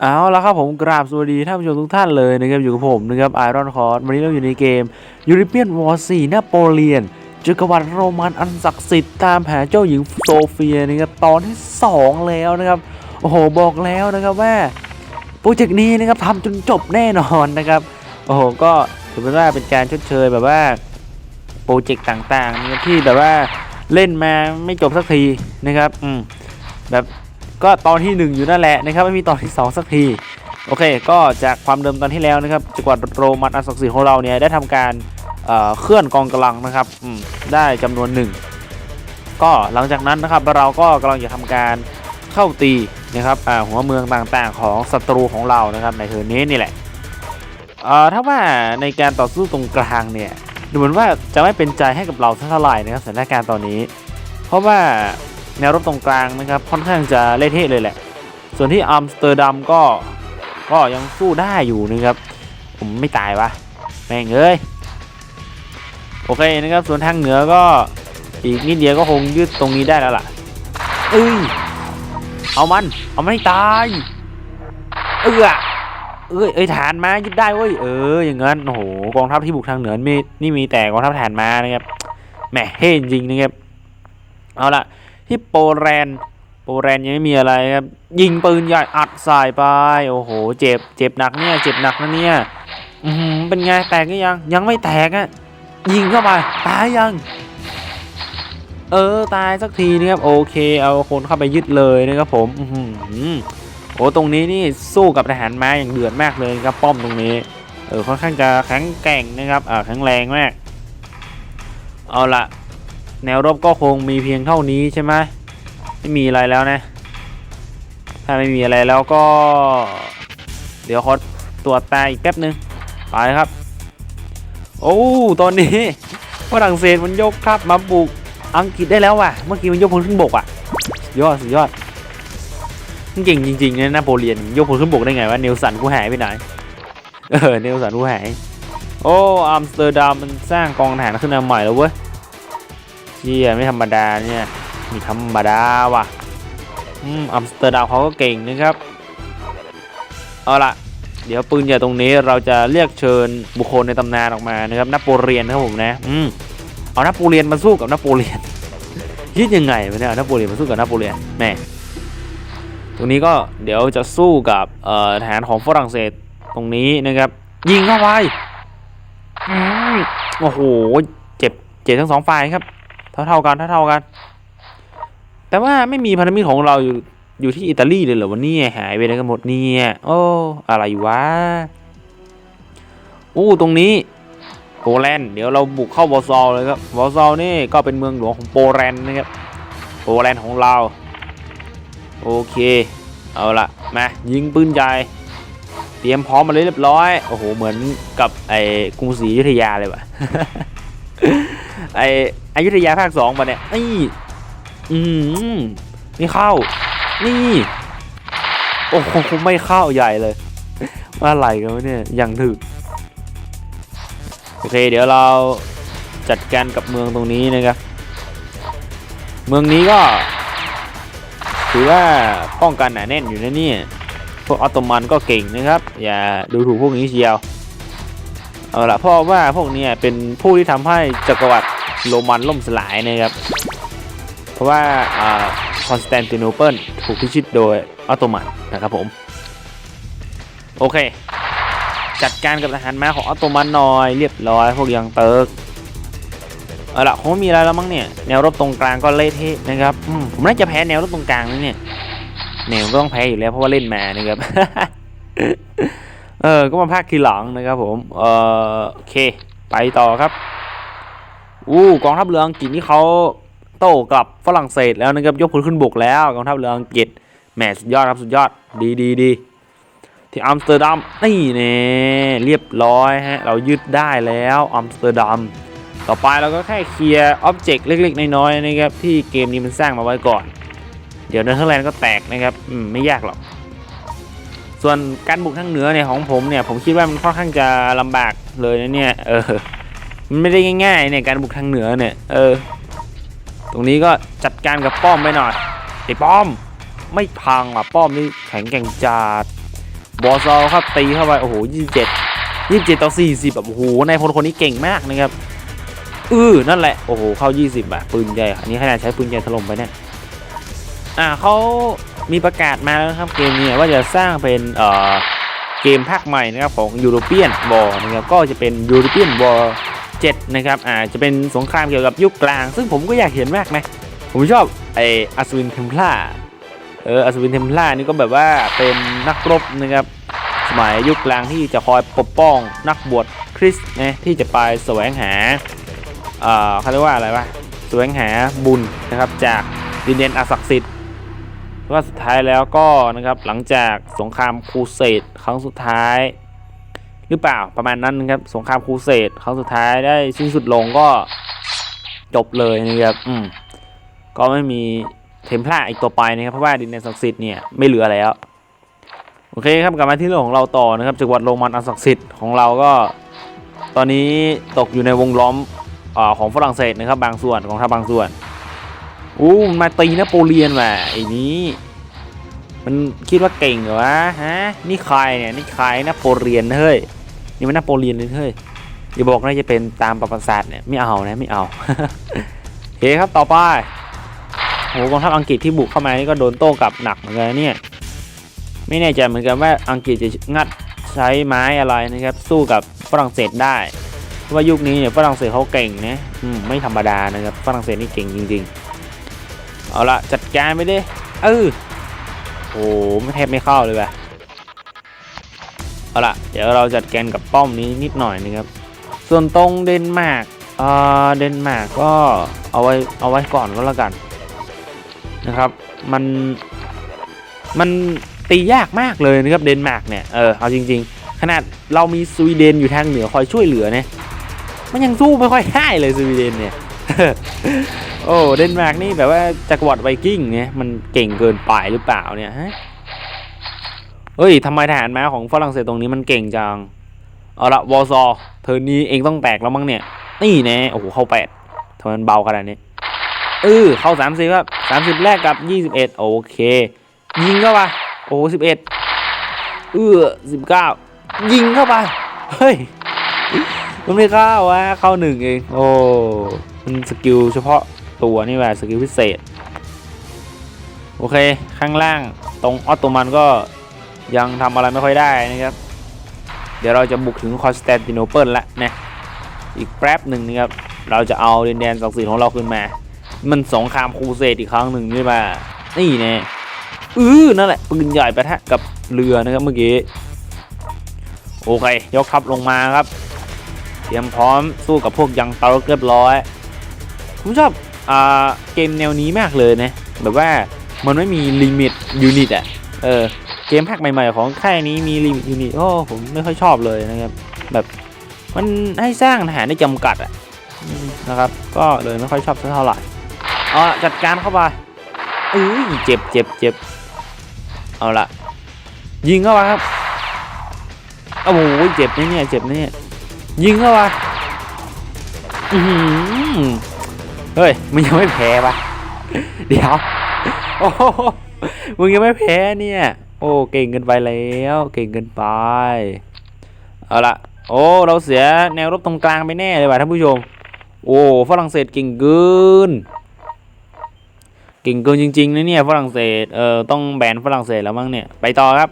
เอาละครับผมกราบสวัสดีท่านผู้ชมทุกท่านเลยนะครับอยู่กับผมนะครับไอรอนคอร์สวันนี้เราอยู่ในเกมยูริเปียนวอร์ซีนโปเลียนจักรวรรดิโรมันอันศักดิ์สิทธิ์ตามหาเจ้าหญิงโซเฟียนะครับตอนที่ 2 แล้วนะครับโอ้โหบอกแล้วนะครับว่าโปรเจกต์นี้นะครับทำจนจบแน่นอนนะครับโอ้โหก็ถือเป็นว่าเป็นการชดเชยแบบว่าโปรเจกต์ต่างๆนะครับที่แบบว่าเล่นมาไม่จบสักทีนะครับอืมแบบ ก็ตอนที่ 1 อยู่นั่นแหละนะครับไม่มีตอนที่ 2 สักที โอเค ก็จากความเดิมตอนที่แล้วนะครับจักรวรรดิโรมันอันศักดิ์สิทธิ์ของเราเนี่ยได้ทำการเเคลื่อนกองกำลังนะครับได้จำนวนหนึ่งก็หลังจากนั้นนะครับเราก็กำลังจะทำการเข้าตีนะครับหัวเมืองต่างๆของศัตรูของเรานะครับในเทอร์นนี้นี่แหละถ้าว่าในการต่อสู้ตรงกลางเนี่ยดูเหมือนว่าจะไม่เป็นใจให้กับเราสักเท่าไหร่นะครับสถานการณ์ตอนนี้ เพราะว่า แนวรบตรงกลางนะครับค่อนข้างจะเละเทะเลยแหละ ส่วนที่อัมสเตอร์ดัมก็ก็ยังสู้ได้อยู่นะครับ ผมไม่ตายวะแม่งเอ้ยโอเคนะครับ ส่วนทางเหนือก็อีกนิดเดียวก็คงยืดตรงนี้ได้แล้วล่ะเอ้ยเอามัน เอามันให้ตายเออเอ้ยเอ้ยฐานมายึดได้เว้ยเอออย่างงั้นโอ้โหกองทัพที่บุกทางเหนือมีนี่มีแต่กองทัพฐานมานะครับแหมเท่จริงนะครับเอาละ ที่โปแลนด์โปแลนด์ยังไม่มีอะไรครับ ยิงปืนใหญ่อัดใส่ไป โอ้โห เจ็บ เจ็บหนักเนี่ย เจ็บหนักนะเนี่ย อือหือเป็นไง แตกหรือยัง ยังไม่แตกอะ่ะยิงเข้าไป ตายยัง เออ ตายสักทีนะครับ โอเค เอาคนเข้าไปยึดเลยนะครับผม อือโอ้ตรงนี้นี่สู้กับทหารม้าอย่างเดือดมากเลยครับป้อมตรงนี้ เออ ค่อนข้างจะแข็งแกร่งนะครับ อ่า แข็งแรงมาก เอาละ แนวรบก็คงมีเพียงเท่านี้ใช่ไหมไม่มีอะไรแล้วนะ ถ้าไม่มีอะไรแล้วก็ เดี๋ยวขอตรวจตาอีกแป๊บนึง ไปครับ โอ้ ตอนนี้ฝรั่งเศสมันยกทัพมาบุกอังกฤษได้แล้วว่ะ เมื่อกี้มันยกพลขึ้นบกอะ ยอดสุดยอด เก่งจริงๆนะนโปเลียนยกพลขึ้นบกได้ไงวะเนลสันกูหายไปไหน เออ เนลสันกูหาย โอ้ อัมสเตอร์ดัมมันสร้างกองทหารขึ้นมาใหม่แล้วเว้ย เชี่ยไม่ธรรมดาเนี่ยมีธรรมดาว่ะอืมอัมสเตอร์ดัมเขาก็เก่งนะครับ เอาละเดี๋ยวปืนใหญ่ตรงนี้เราจะเรียกเชิญบุคคลในตำนานออกมานะครับนโปเลียนครับผมนะ อืมเอานโปเลียนมาสู้กับนโปเลียนคิดยังไงวะเนี่ยนโปเลียนมาสู้กับนโปเลียนแม่ตรงนี้ก็เดี๋ยวจะสู้กับเอ่อทหารของฝรั่งเศสตรงนี้นะครับ ยิงเข้าไปอืมโอ้โห เจ็บ เจ็บทั้งสองฝ่ายครับ ท่าเท่าๆกันเท่าเท่าๆกัน แต่ว่าไม่มีพันธมิตรของเราอยู่อยู่ที่อิตาลีเลยเหรอวันนี้หายไปไหนกันหมดเนี่ยโอ้อะไรวะอู้ตรงนี้โปแลนด์เดี๋ยวเราบุกเข้าวอร์ซอลเลยครับวอร์ซอลนี่ก็เป็นเมืองหลวงของโปแลนด์นะครับโปแลนด์ของเราโอเคเอาละมายิงปืนใหญ่เตรียมพร้อมมาเลยเรียบร้อย โอ้โห เหมือนกับไอ้กรุงศรีอยุธยาเลยว่ะ ไออยุธยาภาคสองมาเนี่ยนี่อืมนี่เข้า นี่ โอ้โหไม่เข้าใหญ่เลยว่าอะไรกันวะเนี่ยอย่างถึกโอเค เดี๋ยวเราจัดการกับเมืองตรงนี้นะครับ เมืองนี้ก็ถือว่าป้องกันหนาแน่นอยู่นะเนี่ย พวกออตโตมันก็เก่งนะครับ อย่าดูถูกพวกนี้เชียว เอาละเพราะว่าพวกนี้เป็นผู้ที่ทำให้จักรวรรดิ โรมันล่มสลายนะครับ เพราะว่าคอนสแตนติโนเปิลถูกพิชิตโดยออตโตมันนะครับผม โอเค จัดการกับทหารม้าของออตโตมันหน่อยเรียบร้อยพวกยังเติร์กเอาละคงมีอะไรแล้วมั้งเนี่ยแนวรบตรงกลางก็เละเทะนะครับมผมน่าจะแพ้แนวรบตรงกลางนะเนี่ยแนวก็ต้องแพ้อยู่แล้วเพราะว่าเล่นมานะครับเออก็มาภาคทีหลังนะครับผมเออโอเค ไปต่อครับ อู้กองทัพเรืออังกฤษนี่เขาโต้กลับฝรั่งเศสแล้วนะครับยกพลขึ้นบกแล้วกองทัพเรืออังกฤษแหมสุดยอดครับสุดยอดดีดีดีที่อัมสเตอร์ดัมนี่เน่เรียบร้อยฮะเรายึดได้แล้วอัมสเตอร์ดัมต่อไปเราก็แค่เคลียร์อ็อบเจกต์เล็กๆน้อยๆนะครับที่เกมนี้มันสร้างมาไว้ก่อน เดี๋ยวเนเธอร์แลนด์ก็แตกนะครับอืมไม่ยากหรอกส่วนการบุกทางเหนือเนี่ยของผมเนี่ยผมคิดว่ามันค่อนข้างจะลำบากเลยนะเนี่ยเออ มันไม่ได้ง่ายๆเนี่ยการบุกทางเหนือเนี่ย เออ ตรงนี้ก็จัดการกับป้อมไปหน่อยไอ้ป้อม ไม่พังอะป้อมนี่แข็งแกร่งจัดบอซอครับตีเข้าไปโอ้โห27 27ต่อ40แบบโอ้โหนายพลคนนี้เก่งมากนะครับอือนั่นแหละโอ้โหเข้า20อะปืนใหญ่อันนี้ขนาดใช้ปืนใหญ่ถล่มไปเนี่ยอ่าเขามีประกาศมาแล้วครับเกมนี้ว่าจะสร้างเป็นเอ่อเกมภาคใหม่นะครับของ European War นะครับก็จะเป็น European War 7นะครับอ่าจะเป็นสงครามเกี่ยวกับยุคกลาง ซึ่งผมก็อยากเห็นมากนะผมชอบไออัศวินเทมพลาเอออัศวินเทมพลานี่ก็แบบว่าเป็นนักรบนะครับสมัยยุคกลางที่จะคอยปกป้องนักบวชคริสต์นะที่จะไปแสวงหาเอ่อเขาเรียกว่าอะไรวะแสวงหาบุญนะครับจากดินแดนอาศักดิ์สิทธิ์ว่าสุดท้ายแล้วก็นะครับหลังจากสงครามครูเสดครั้งสุดท้าย หรือเปล่าประมาณนั้นครับสงครามครูเสดครั้งสุดท้ายได้สิ้นสุดลงก็จบเลยนะครับอืมก็ไม่มีเทมเพลาอีกตัวไปนะครับเพราะว่าดินแดนศักดิ์สิทธิ์เนี่ยไม่เหลือแล้วโอเคครับกลับมาที่เรื่องของเราต่อนะครับจังหวัดโรมันอันศักดิ์สิทธิ์ของเราก็ ตอนนี้ตกอยู่ในวงล้อมอของฝรั่งเศสนะครับบางส่วนของทัพบางส่วนอู้มมาตีนโปเลียนว่ะไอ้นี้มันคิดว่าเก่งเหรอวะฮะนี่ใครเนี่ยนี่ใครนโปเลียนเฮ้ย นี่มันนโปเลียนเลยเฮ้ยอย่าบอกนะจะเป็นตามประวัติศาสตร์เนี่ยไม่เอานะไม่เอาโอเคครับต่อไปโอ้โหกองทัพอังกฤษที่บุกเข้ามานี่ก็โดนโต้กลับหนักเหมือนกันเนี่ยไม่แน่ใจเหมือนกันว่าอังกฤษจะงัดใช้ไม้อะไรนะครับ สู้กับฝรั่งเศสได้เพราะว่ายุคนี้เนี่ยฝรั่งเศสเขาเก่งนะมไม่ธรรมดานะครับฝรั่งเศสนี่เก่งจริง ๆ เอาละจัดการไปดิเออโอ้โหไม่แทบไม่เข้าเลยว่ะ เอาละเดี๋ยวเราจัดแการกับป้อมนี้นิดหน่อยนะครับ ส่วนตรงเดนมาร์กเออเดนมาร์กก็เอาไว้เอาไว้ก่อนก็แล้วกันนะครับ มันมันตียากมากเลยนะครับเดนมาร์กเนี่ยเออเอาจริง ๆ ขนาดเรามีสวีเดนอยู่ทางเหนือคอยช่วยเหลือเนี่ยมันยังสู้ไม่ค่อยได้เลยสวีเดนเนี่ยโอ้เดนมาร์กนี่แบบว่าจักรวรรดิไวกิ้งเนี่ยมันเก่งเกินไปหรือเปล่าเนี่ยฮะ เฮ้ยทำไมทหารม้าของฝรั่งเศสตรงนี้มันเก่งจัง เอาละวอซอเธอนี้เองต้องแตกแล้วมั้งเนี่ย นี่แน่โอ้โหเข้าแปดทำไมมันเบาขนาดนี้เออเข้าสามสิบครับสามสิบแรกกับยี่สิบเอ็ดโอเค ยิงเข้าไปโอ้สิบเอ็ดเออสิบเก้ายิงเข้าไปเฮ้ยมันไม่เข้าวะเข้าหนึ่งเองโอ้มันสกิลเฉพาะตัวนี่แหละสกิลพิเศษ โอเค ข้างล่างตรงออตโตมันก็ ยังทำอะไรไม่ค่อยได้นะครับ เดี๋ยวเราจะบุกถึงคอนสแตนติโนเปิลละนะอีกแป๊บหนึ่งนะครับเราจะเอาดินแดนศักดิ์สิทธิ์ของเราขึ้นมา มันสงครามครูเสดอีกครั้งหนึ่งใช่ไหมนี่แน่อือนั่นแหละปืนใหญ่ปะทะกับเรือนะครับเมื่อกี้โอเค ยกทัพลงมาครับ เตรียมพร้อมสู้กับพวกยังเตาเรียบร้อยผมชอบอ่าเกมแนวนี้มากเลยนะแบบว่ามันไม่มีลิมิตยูนิตอะเออ เกมภาคใหม่ๆของค่ายนี้มีลิมิตยูนิตโอ้ผมไม่ค่อยชอบเลยนะครับ แบบมันให้สร้างทหารได้จำกัดอะนะครับ ก็เลยไม่ค่อยชอบเท่าไหร่เอาจัดการเข้าไปอุ้ยเจ็บเจ็บเจ็บเอาละยิงเข้าไปครับโอ้โหเจ็บนะเนี่ยเจ็บนะเนี่ยยิงเข้าไปอือเฮ้ยมึงยังไม่แพ้ปะเดี๋ยวโอ้มึงยังไม่แพ้เนี่ย โอ้เก่งเกินไปแล้วเก่งเกินไปเอาละโอ้เราเสียแนวรบตรงกลางไปแน่เลยว่ะท่านผู้ชม โอ้ฝรั่งเศสเก่งเกินเก่งเกินจริงๆนะเนี่ยฝรั่งเศสเออต้องแบนฝรั่งเศสแล้วมั้งเนี่ยไปต่อครับ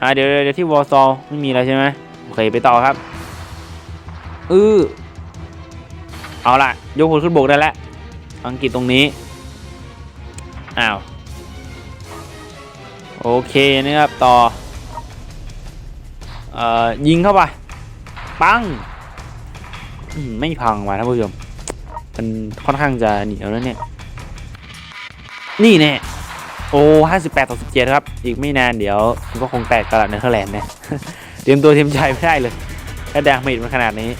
อ่าเดี๋ยวเดี๋ยวที่วอร์ซอไม่มีแล้วใช่ไหมโอเคไปต่อครับอือเอาล่ะยกพลขึ้นบกได้แล้วอังกฤษตรงนี้อ้าว โอเคนะครับต่อเอ่อยิงเข้าไปปังอืมไม่พังว่ะท่านผู้ชมมันค่อนข้างจะเหนียวแล้วเนี่ย นี่แน่โอ้ห้าสิบแปดต่อสิบเจ็ดครับ อีกไม่นานเดี๋ยวมันก็คงแตกตลาดเนเธอร์แลนด์นะเตรียมตัวเตรียมใจไม่ได้เลยถ้าแดงไม่มันขนาดนี้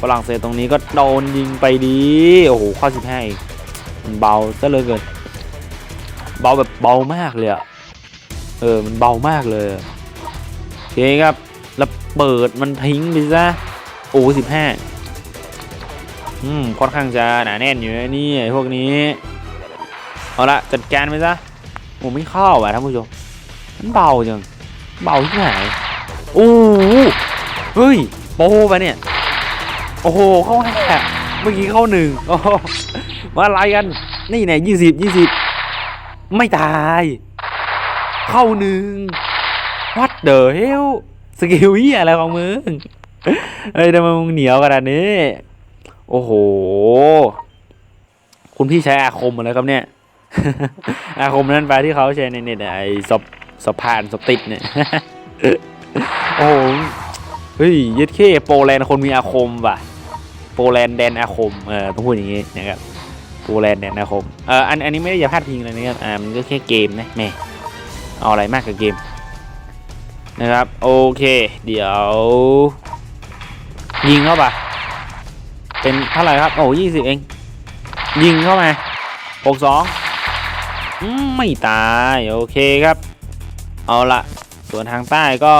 ฝรั่งเศสตรงนี้ก็โดนยิงไปดี โอ้โห ข้อสิบห้าอีกเบาซะเลยเกิน เบาแบบเบามากเลยอะเออมันเบามากเลยโอเคครับแล้วเปิดมันทิ้งไปซะโอ้สิบห้าอืมค่อนข้างจะหนาแน่นอยู่นะนี่ไอ้พวกนี้ เอาละจัดการไปซะโอ้ไม่เข้าว่ะท่านผู้ชมมันเบาจังเบาที่ไหนโอ้เฮ้ยโปรปะเนี่ยโอ้โหเข้าแฮกเมื่อกี้เข้าหนึ่งโอ้มาอะไรกันนี่แน่ยี่สิบยี่สิบ ไม่ตาย เข้าหนึ่ง what the hell สกิลเหียอะไรของมึงเฮ้ยทำไมมึงเหนียวขนาดนี้ โอ้โห คุณพี่ใช้อาคมอะไรครับเนี่ย อาคมนั่นไปที่เขาใช้ในเน็ตไอ้สบสะพานสบติดเนี่ย โอ้โห เฮ้ยเย็ดเข้โปแลนด์คนมีอาคมว่ะ โปแลนด์แดนอาคม เออต้องพูดอย่างงี้นะครับ โปแลนด์แดนอาคมเอออันอันนี้ไม่ได้จะพลาดพิงเลยนะครับอ่ามันก็แค่เกมนะแม่เอาอะไรมากกับเกมนะครับโอเค เดี๋ยว ยิงเข้าไปเป็นเท่าไหร่ครับ โอ้ยี่สิบเอง ยิงเข้ามาหกสองไม่ตายโอเคครับ เอาละส่วนทางใต้ก็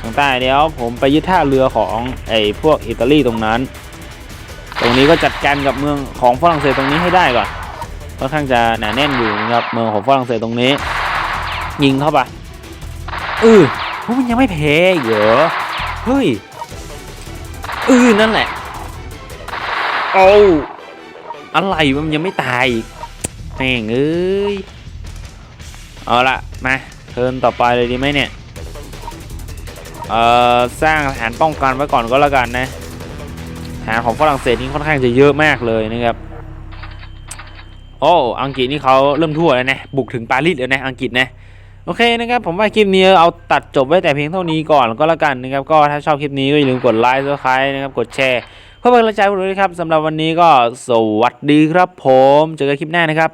ทางใต้เดี๋ยวผมไปยึดท่าเรือของไอ้พวกอิตาลีตรงนั้น ตรงนี้ก็จัดการกับเมืองของฝรั่งเศสตรงนี้ให้ได้ก่อนค่อนข้างจะหนาแน่นอยู่นะครับเมืองของฝรั่งเศสตรงนี้ ยิงเข้าไปเออพวกมันยังไม่แพ้เหรอเฮ้ยเออนั่นแหละโอ้อะไรมันยังไม่ตายอีกแม่งเอ้ยเอาละมาเทิร์นต่อไปเลยดีไหมเนี่ยเอ่อสร้างฐานป้องกันไว้ก่อนก็แล้วกันนะ หาของฝรั่งเศสนี่ค่อนข้างจะเยอะมากเลยนะครับโอ้อังกฤษนี่เขาเริ่มทั่วแล้วนะบุกถึงปารีสแล้วนะอังกฤษนะโอเคนะครับผมว่าคลิปนี้เอาตัดจบไว้แต่เพียงเท่านี้ก่อนก็แล้วกันนะครับก็ถ้าชอบคลิปนี้ก็อย่าลืมกดไลค์ซับสไครต์นะครับกดแชร์เพื่อเป็นกำลังใจให้ผมด้วยนะครับสำหรับวันนี้ก็สวัสดีครับผมเจอกันคลิปหน้านะครับ